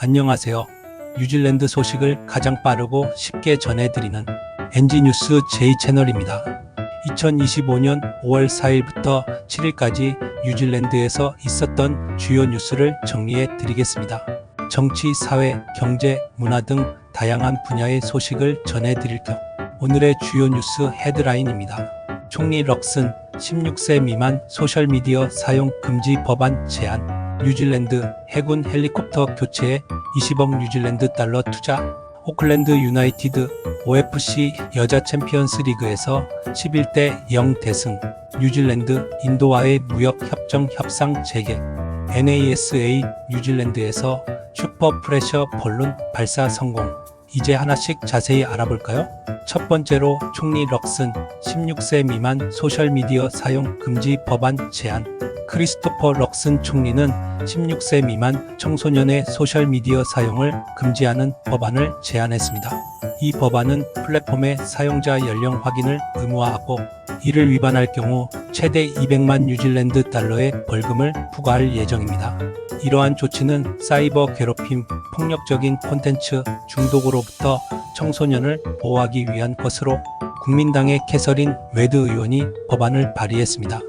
안녕하세요. 뉴질랜드 소식을 가장 빠르고 쉽게 전해드리는 NG뉴스 J채널입니다. 2025년 5월 4일부터 7일까지 뉴질랜드에서 있었던 주요 뉴스를 정리해 드리겠습니다. 정치, 사회, 경제, 문화 등 다양한 분야의 소식을 전해드릴 겸 오늘의 주요 뉴스 헤드라인입니다. 총리 럭슨 16세 미만 소셜미디어 사용 금지 법안 제안 뉴질랜드 해군 헬리콥터 교체에 20억 뉴질랜드 달러 투자 오클랜드 유나이티드 OFC 여자 챔피언스 리그에서 11대 0 대승 뉴질랜드 인도와의 무역 협정 협상 재개 NASA 뉴질랜드에서 슈퍼 프레셔 볼룬 발사 성공 이제 하나씩 자세히 알아볼까요? 첫 번째로 총리 럭슨 16세 미만 소셜미디어 사용 금지 법안 제안 크리스토퍼 럭슨 총리는 16세 미만 청소년의 소셜미디어 사용을 금지하는 법안을 제안했습니다. 이 법안은 플랫폼의 사용자 연령 확인을 의무화하고 이를 위반할 경우 최대 200만 뉴질랜드 달러의 벌금을 부과할 예정입니다. 이러한 조치는 사이버 괴롭힘, 폭력적인 콘텐츠 중독으로부터 청소년을 보호하기 위한 것으로 국민당의 캐서린 웨드 의원이 법안을 발의했습니다.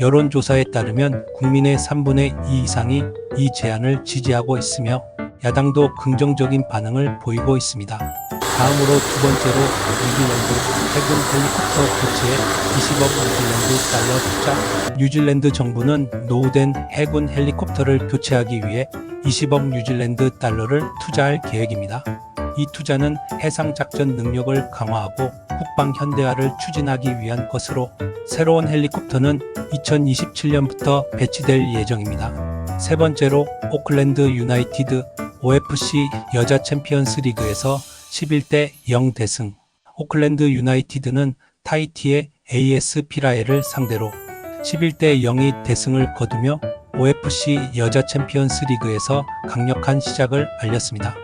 여론조사에 따르면 국민의 3분의 2 이상이 이 제안을 지지하고 있으며 야당도 긍정적인 반응을 보이고 있습니다. 다음으로 두 번째로 뉴질랜드 해군 헬리콥터 교체에 20억 뉴질랜드 달러 투자 뉴질랜드 정부는 노후된 해군 헬리콥터를 교체하기 위해 20억 뉴질랜드 달러를 투자할 계획입니다. 이 투자는 해상 작전 능력을 강화하고 국방 현대화를 추진하기 위한 것으로 새로운 헬리콥터는 2027년부터 배치될 예정입니다. 세 번째로 오클랜드 유나이티드 OFC 여자 챔피언스 리그에서 11대 0 대승. 오클랜드 유나이티드는 타이티의 AS 피라에를 상대로 11대 0의 대승을 거두며 OFC 여자 챔피언스 리그에서 강력한 시작을 알렸습니다.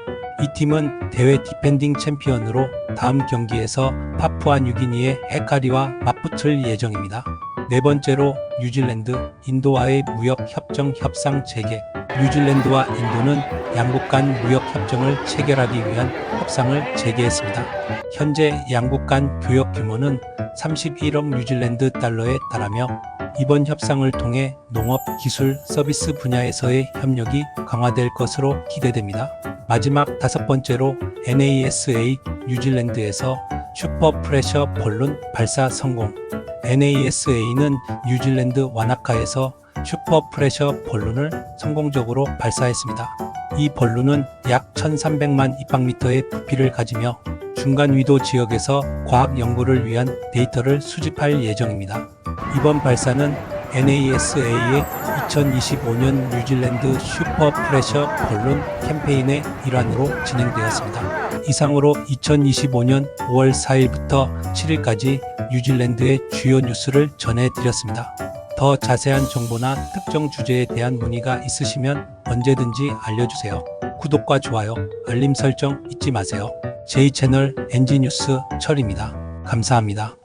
이 팀은 대회 디펜딩 챔피언으로 다음 경기에서 파푸아 뉴기니의 헤카리와 맞붙을 예정입니다. 네 번째로 뉴질랜드, 인도와의 무역 협정 협상 재개. 뉴질랜드와 인도는 양국 간 무역 협정을 체결하기 위한 협상을 재개했습니다. 현재 양국 간 교역 규모는 31억 뉴질랜드 달러에 달하며 이번 협상을 통해 농업, 기술, 서비스 분야에서의 협력이 강화될 것으로 기대됩니다. 마지막 다섯 번째로 NASA 뉴질랜드에서 슈퍼 프레셔 볼룬 발사 성공. NASA는 뉴질랜드 와나카에서 슈퍼 프레셔 볼룬을 성공적으로 발사했습니다. 이 볼룬은 약 1300만 입방미터의 부피를 가지며 중간 위도 지역에서 과학 연구를 위한 데이터를 수집할 예정입니다. 이번 발사는 NASA의 2025년 뉴질랜드 슈퍼 프레셔 볼룬 캠페인의 일환으로 진행되었습니다. 이상으로 2025년 5월 4일부터 7일까지 뉴질랜드의 주요 뉴스를 전해드렸습니다. 더 자세한 정보나 특정 주제에 대한 문의가 있으시면 언제든지 알려주세요. 구독과 좋아요, 알림 설정 잊지 마세요. J채널 NG뉴스 철입니다. 감사합니다.